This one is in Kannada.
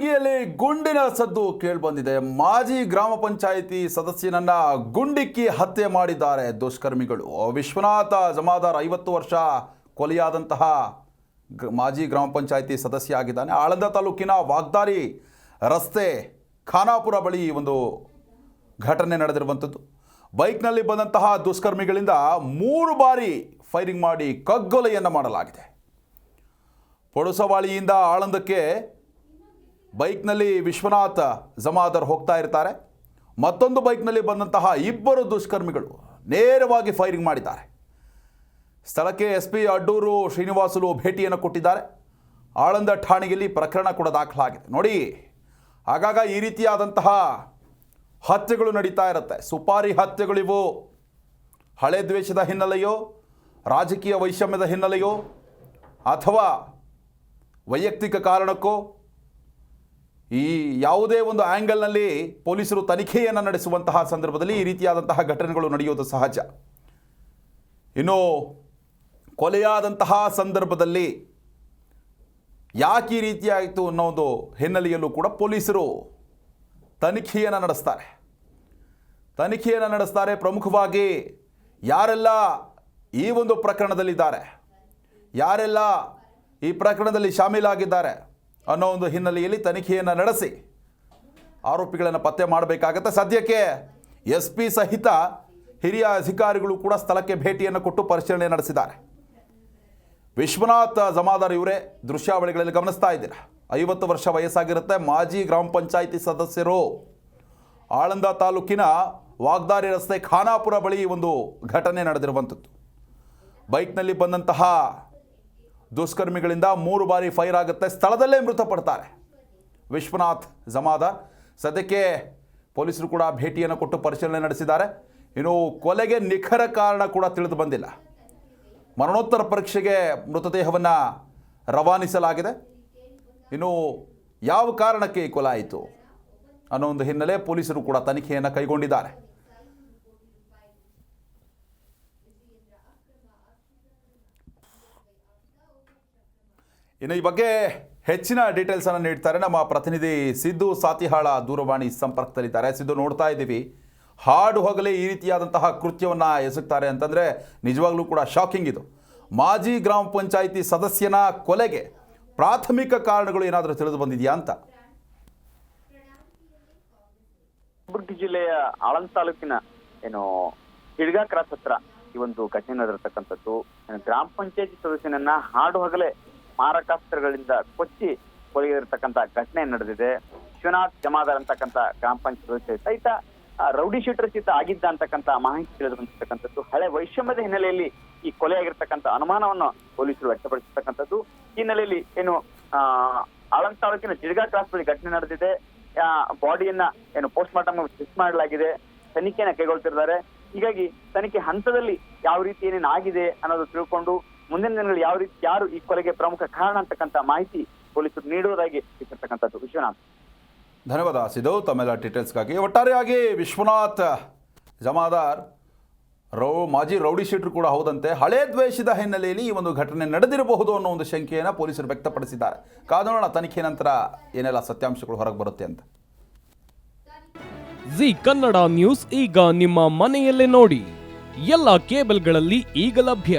ಕಲಬುರಗಿಯಲ್ಲಿ ಗುಂಡಿನ ಸದ್ದು ಕೇಳಿಬಂದಿದೆ. ಮಾಜಿ ಗ್ರಾಮ ಪಂಚಾಯಿತಿ ಸದಸ್ಯನನ್ನ ಗುಂಡಿಕ್ಕಿ ಹತ್ಯೆ ಮಾಡಿದ್ದಾರೆ ದುಷ್ಕರ್ಮಿಗಳು. ವಿಶ್ವನಾಥ ಜಮಾದಾರ್ ಐವತ್ತು ವರ್ಷ ಕೊಲೆಯಾದಂತಹ ಮಾಜಿ ಗ್ರಾಮ ಪಂಚಾಯಿತಿ ಸದಸ್ಯ ಆಗಿದ್ದಾನೆ. ಆಳಂದ ತಾಲೂಕಿನ ವಾಗ್ದಾರಿ ರಸ್ತೆ ಖಾನಾಪುರ ಬಳಿ ಒಂದು ಘಟನೆ ನಡೆದಿರುವಂಥದ್ದು. ಬೈಕ್ನಲ್ಲಿ ಬಂದಂತಹ ದುಷ್ಕರ್ಮಿಗಳಿಂದ ಮೂರು ಬಾರಿ ಫೈರಿಂಗ್ ಮಾಡಿ ಕಗ್ಗೊಲೆಯನ್ನು ಮಾಡಲಾಗಿದೆ. ಪೊಡಸವಾಳಿಯಿಂದ ಆಳಂದಕ್ಕೆ ಬೈಕ್ನಲ್ಲಿ ವಿಶ್ವನಾಥ್ ಜಮಾದರ್ ಹೋಗ್ತಾ ಇರ್ತಾರೆ. ಮತ್ತೊಂದು ಬೈಕ್ನಲ್ಲಿ ಬಂದಂತಹ ಇಬ್ಬರು ದುಷ್ಕರ್ಮಿಗಳು ನೇರವಾಗಿ ಫೈರಿಂಗ್ ಮಾಡಿದ್ದಾರೆ. ಸ್ಥಳಕ್ಕೆ ಎಸ್ ಪಿ ಅಡ್ಡೂರು ಶ್ರೀನಿವಾಸುಲು ಭೇಟಿಯನ್ನು ಕೊಟ್ಟಿದ್ದಾರೆ. ಆಳಂದ ಠಾಣೆಯಲ್ಲಿ ಪ್ರಕರಣ ಕೂಡ ದಾಖಲಾಗಿದೆ. ನೋಡಿ, ಆಗಾಗ ಈ ರೀತಿಯಾದಂತಹ ಹತ್ಯೆಗಳು ನಡೀತಾ ಇರುತ್ತೆ. ಸುಪಾರಿ ಹತ್ಯೆಗಳಿವು ಹಳೆ ದ್ವೇಷದ ಹಿನ್ನೆಲೆಯೋ, ರಾಜಕೀಯ ವೈಷಮ್ಯದ ಹಿನ್ನೆಲೆಯೋ ಅಥವಾ ವೈಯಕ್ತಿಕ ಕಾರಣಕ್ಕೋ ಈ ಯಾವುದೇ ಒಂದು ಆ್ಯಂಗಲ್ನಲ್ಲಿ ಪೊಲೀಸರು ತನಿಖೆಯನ್ನು ನಡೆಸುವಂತಹ ಸಂದರ್ಭದಲ್ಲಿ ಈ ರೀತಿಯಾದಂತಹ ಘಟನೆಗಳು ನಡೆಯೋದು ಸಹಜ. ಇನ್ನು ಕೊಲೆಯಾದಂತಹ ಸಂದರ್ಭದಲ್ಲಿ ಯಾಕೆ ಈ ರೀತಿಯಾಯಿತು ಅನ್ನೋ ಒಂದು ಹಿನ್ನೆಲೆಯಲ್ಲೂ ಕೂಡ ಪೊಲೀಸರು ತನಿಖೆಯನ್ನು ನಡೆಸ್ತಾರೆ. ತನಿಖೆಯನ್ನು ನಡೆಸ್ತಾರೆ. ಪ್ರಮುಖವಾಗಿ ಯಾರೆಲ್ಲ ಈ ಒಂದು ಪ್ರಕರಣದಲ್ಲಿದ್ದಾರೆ, ಯಾರೆಲ್ಲ ಈ ಪ್ರಕರಣದಲ್ಲಿ ಶಾಮೀಲಾಗಿದ್ದಾರೆ ಅನ್ನೋ ಒಂದು ಹಿನ್ನೆಲೆಯಲ್ಲಿ ತನಿಖೆಯನ್ನು ನಡೆಸಿ ಆರೋಪಿಗಳನ್ನು ಪತ್ತೆ ಮಾಡಬೇಕಾಗತ್ತೆ. ಸದ್ಯಕ್ಕೆ ಎಸ್ ಪಿ ಸಹಿತ ಹಿರಿಯ ಅಧಿಕಾರಿಗಳು ಕೂಡ ಸ್ಥಳಕ್ಕೆ ಭೇಟಿಯನ್ನು ಕೊಟ್ಟು ಪರಿಶೀಲನೆ ನಡೆಸಿದ್ದಾರೆ. ವಿಶ್ವನಾಥ್ ಜಮಾದಾರ್ ಇವರೇ ದೃಶ್ಯಾವಳಿಗಳಲ್ಲಿ ಗಮನಿಸ್ತಾ ಇದ್ದೀರಾ? ಐವತ್ತು ವರ್ಷ ವಯಸ್ಸಾಗಿರುತ್ತೆ. ಮಾಜಿ ಗ್ರಾಮ ಪಂಚಾಯಿತಿ ಸದಸ್ಯರು ಆಳಂದ ತಾಲೂಕಿನ ವಾಗ್ದಾರಿ ರಸ್ತೆ ಖಾನಾಪುರ ಬಳಿ ಒಂದು ಘಟನೆ ನಡೆದಿರುವಂಥದ್ದು. ಬೈಕ್ನಲ್ಲಿ ಬಂದಂತಹ ದುಷ್ಕರ್ಮಿಗಳಿಂದ ಮೂರು ಬಾರಿ ಫೈರ್ ಆಗುತ್ತೆ. ಸ್ಥಳದಲ್ಲೇ ಮೃತಪಡ್ತಾರೆ. ವಿಶ್ವನಾಥ್ ಜಮಾದ ಸದ್ಯಕ್ಕೆ ಪೊಲೀಸರು ಕೂಡ ಭೇಟಿಯನ್ನು ಕೊಟ್ಟು ಪರಿಶೀಲನೆ ನಡೆಸಿದ್ದಾರೆ. ಇನ್ನು ಕೊಲೆಗೆ ನಿಖರ ಕಾರಣ ಕೂಡ ತಿಳಿದು ಬಂದಿಲ್ಲ. ಮರಣೋತ್ತರ ಪರೀಕ್ಷೆಗೆ ಮೃತದೇಹವನ್ನು ರವಾನಿಸಲಾಗಿದೆ. ಇನ್ನು ಯಾವ ಕಾರಣಕ್ಕೆ ಈ ಕೊಲೆ ಆಯಿತು ಅನ್ನೋ ಒಂದು ಹಿನ್ನೆಲೆ ಪೊಲೀಸರು ಕೂಡ ತನಿಖೆಯನ್ನು ಕೈಗೊಂಡಿದ್ದಾರೆ. ಇನ್ನು ಈ ಬಗ್ಗೆ ಹೆಚ್ಚಿನ ಡೀಟೇಲ್ಸನ್ನು ನೀಡ್ತಾರೆ ನಮ್ಮ ಪ್ರತಿನಿಧಿ ಸಿದ್ದು ಸಾತಿಹಾಳ ದೂರವಾಣಿ ಸಂಪರ್ಕದಲ್ಲಿದ್ದಾರೆ. ಸಿದ್ದು, ನೋಡ್ತಾ ಇದ್ದೀವಿ. ಹಾಡು ಹೋಗಲೇ ಈ ರೀತಿಯಾದಂತಹ ಕೃತ್ಯವನ್ನು ಎಸಗ್ತಾರೆ ಅಂತಂದರೆ ನಿಜವಾಗ್ಲೂ ಕೂಡ ಶಾಕಿಂಗ್ ಇದು. ಮಾಜಿ ಗ್ರಾಮ ಪಂಚಾಯಿತಿ ಸದಸ್ಯನ ಕೊಲೆಗೆ ಪ್ರಾಥಮಿಕ ಕಾರಣಗಳು ಏನಾದರೂ ತಿಳಿದು ಬಂದಿದೆಯಾ ಅಂತ? ಕಲಬುರಗಿ ಜಿಲ್ಲೆಯ ಆಳಂದ ತಾಲೂಕಿನ ಏನು ಹಿಡ್ಗಾ ಕ್ರಾಸ್ ಹತ್ರ ಈ ಒಂದು ಘಟನೆ ನಡೆದಿರ್ತಕ್ಕಂಥದ್ದು. ಗ್ರಾಮ ಪಂಚಾಯತಿ ಸದಸ್ಯನನ್ನ ಹಾಡು ಹಗಲೇ ಮಾರಕಾಸ್ತ್ರಗಳಿಂದ ಕೊಚ್ಚಿ ಕೊಲೆಗಿರ್ತಕ್ಕಂಥ ಘಟನೆ ನಡೆದಿದೆ. ಶಿವನಾಥ್ ಜಮಾದಾರ್ ಅಂತಕ್ಕಂಥ ಗ್ರಾಮ ಪಂಚಾಯತ್ ಸಹಿತ ರೌಡಿ ಶೀಟರ್ ಸಹಿತ ಆಗಿದ್ದ ಅಂತಕ್ಕಂಥ ಮಾಹಿತಿ ತಿಳಿದು ಬಂದಿರ್ತಕ್ಕಂಥದ್ದು ಹಳೆ ವೈಷಮ್ಯದ ಹಿನ್ನೆಲೆಯಲ್ಲಿ ಈ ಕೊಲೆಯಾಗಿರ್ತಕ್ಕಂಥ ಅನುಮಾನವನ್ನು ಪೊಲೀಸರು ವ್ಯಕ್ತಪಡಿಸಿರ್ತಕ್ಕಂಥದ್ದು. ಹಿನ್ನೆಲೆಯಲ್ಲಿ ಏನು, ಆ, ಆಳಂದ್ ತಾಲೂಕಿನ ಜಿಡ್ಗಾ ಕ್ರಾಸ್ ಬಳಿ ಘಟನೆ ನಡೆದಿದೆ. ಬಾಡಿಯನ್ನ ಏನು ಪೋಸ್ಟ್ ಮಾರ್ಟಮ್ ಮಾಡಲಾಗಿದೆ. ತನಿಖೆಯನ್ನ ಕೈಗೊಳ್ತಿದ್ದಾರೆ. ಹೀಗಾಗಿ ತನಿಖೆ ಹಂತದಲ್ಲಿ ಯಾವ ರೀತಿ ಏನೇನು ಆಗಿದೆ ಅನ್ನೋದು ತಿಳ್ಕೊಂಡು ಮುಂದಿನ ದಿನಗಳಲ್ಲಿ ಯಾವ ರೀತಿ ಯಾರು ಈ ಕೊಲೆಗೆ ಪ್ರಮುಖ ಕಾರಣ ಅಂತಕ್ಕಂಥ ಮಾಹಿತಿ ಪೊಲೀಸರು ನೀಡುವುದಾಗಿ ತಿಳಿಸಿರ್ತಕ್ಕಂಥದ್ದು. ವಿಶ್ವನಾಥ್. ಧನ್ಯವಾದ ಸಿದ್ದು ತಮ್ಮೆಲ್ಲ ಡೀಟೇಲ್ಸ್ಗಾಗಿ ಒಟ್ಟಾರೆಯಾಗಿ ವಿಶ್ವನಾಥ್ ಜಮಾದಾರ್ ರೌ ಮಾಜಿ ರೌಡಿ ಶೀಟ್ರು ಕೂಡ ಹೌದಂತೆ. ಹಳೆ ದ್ವೇಷದ ಹಿನ್ನೆಲೆಯಲ್ಲಿ ಈ ಒಂದು ಘಟನೆ ನಡೆದಿರಬಹುದು ಅನ್ನೋ ಒಂದು ಶಂಕೆಯನ್ನು ಪೊಲೀಸರು ವ್ಯಕ್ತಪಡಿಸಿದ್ದಾರೆ. ಕಾದೋಣ ತನಿಖೆ ನಂತರ ಏನೆಲ್ಲ ಸತ್ಯಾಂಶಗಳು ಹೊರಗೆ ಬರುತ್ತೆ ಅಂತ. ಜಿ ಕನ್ನಡ ನ್ಯೂಸ್ ಈಗ ನಿಮ್ಮ ಮನೆಯಲ್ಲೇ ನೋಡಿ. ಎಲ್ಲ ಕೇಬಲ್ಗಳಲ್ಲಿ ಈಗ ಲಭ್ಯ.